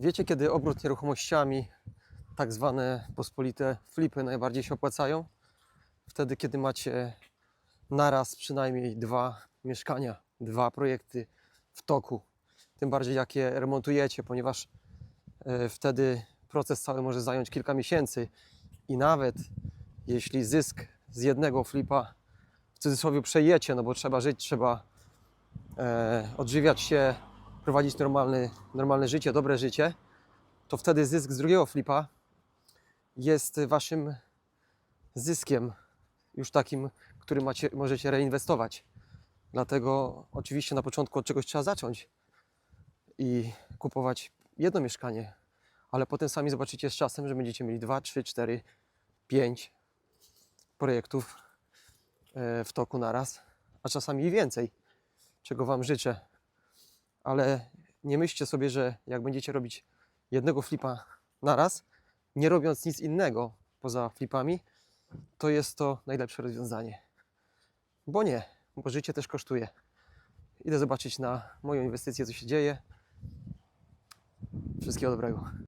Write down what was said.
Wiecie, kiedy obrót nieruchomościami, tak zwane pospolite flipy, najbardziej się opłacają? Wtedy, kiedy macie naraz przynajmniej dwa mieszkania, dwa projekty w toku. Tym bardziej, jak je remontujecie, ponieważ e, wtedy proces cały może zająć kilka miesięcy i nawet jeśli zysk z jednego flipa w cudzysłowie przejecie, no bo trzeba żyć, trzeba e, odżywiać się, prowadzić normalny, normalne życie, dobre życie, to wtedy zysk z drugiego flipa jest waszym zyskiem, już takim, który macie, możecie reinwestować. Dlatego oczywiście na początku od czegoś trzeba zacząć i kupować jedno mieszkanie, ale potem sami zobaczycie z czasem, że będziecie mieli 2, 3, 4, 5 projektów e, w toku naraz, a czasami i więcej, czego Wam życzę. Ale nie myślcie sobie, że jak będziecie robić jednego flipa naraz, nie robiąc nic innego poza flipami, to jest to najlepsze rozwiązanie. Bo nie, bo życie też kosztuje. Idę zobaczyć na moją inwestycję, co się dzieje. Wszystkiego dobrego.